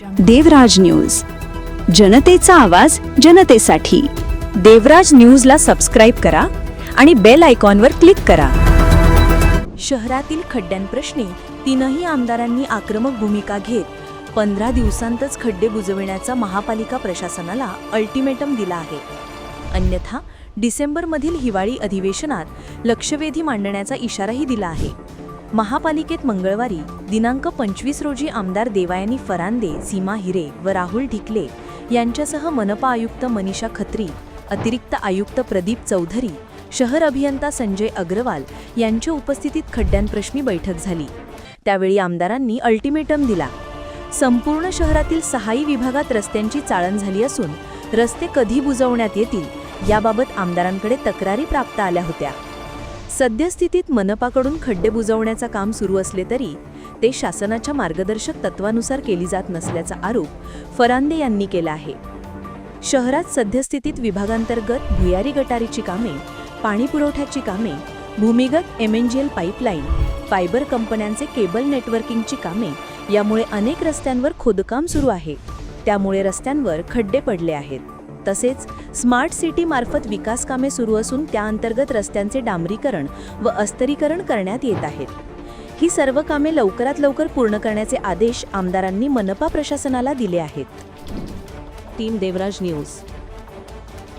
देवराज news. जनतेचा आवाज जनतेसाठी. देवराज न्यूजला सबस्क्राईब करा आणि बेल आयकॉनवर क्लिक करा. शहरातील खड्ड्यांप्रश्नी तीनही आमदारांनी आक्रमक भूमिका घेत पंधरा दिवसांतच खड्डे बुजविण्याचा महापालिका प्रशासनाला अल्टिमेटम दिला आहे. अन्यथा डिसेंबरमधील हिवाळी अधिवेशनात लक्षवेधी मांडण्याचा इशाराही दिला आहे. महापालिकेत मंगळवारी दिनांक पंचवीस रोजी आमदार देवायनी फरांदे सीमा हिरे व राहुल ढिकले यांच्यासह मनपा आयुक्त मनीषा खत्री अतिरिक्त आयुक्त प्रदीप चौधरी शहर अभियंता संजय अग्रवाल यांच्या उपस्थितीत खड्ड्यांप्रश्नी बैठक झाली. त्यावेळी आमदारांनी अल्टिमेटम दिला. संपूर्ण शहरातील सहाही विभागात रस्त्यांची चाळण झाली असून रस्ते कधी बुजवण्यात येतील याबाबत आमदारांकडे तक्रारी प्राप्त आल्या होत्या. सद्यस्थितीत मनपाकडून खड्डे बुजवण्याचं काम सुरू असले तरी ते शासनाच्या मार्गदर्शक तत्वानुसार केली जात नसल्याचा आरोप फरांदे यांनी केला आहे. शहरात सद्यस्थितीत विभागांतर्गत भुयारी गटारीची कामे पाणी पुरवठ्याची कामे भूमिगत एमएनजीएल पाईपलाईन फायबर कंपन्यांचे केबल नेटवर्किंगची कामे यामुळे अनेक रस्त्यांवर खोदकाम सुरू आहे. त्यामुळे रस्त्यांवर खड्डे पडले आहेत. तसेच स्मार्ट सिटी मार्फत विकास कामे सुरू असून त्याअंतर्गत रस्त्यांचे डांबरीकरण व अस्तरीकरण करण्यात येत आहेत. ही सर्व कामे लवकरात लवकर पूर्ण करण्याचे आदेश आमदारांनी मनपा प्रशासनाला दिले आहेत. Team Devraj news.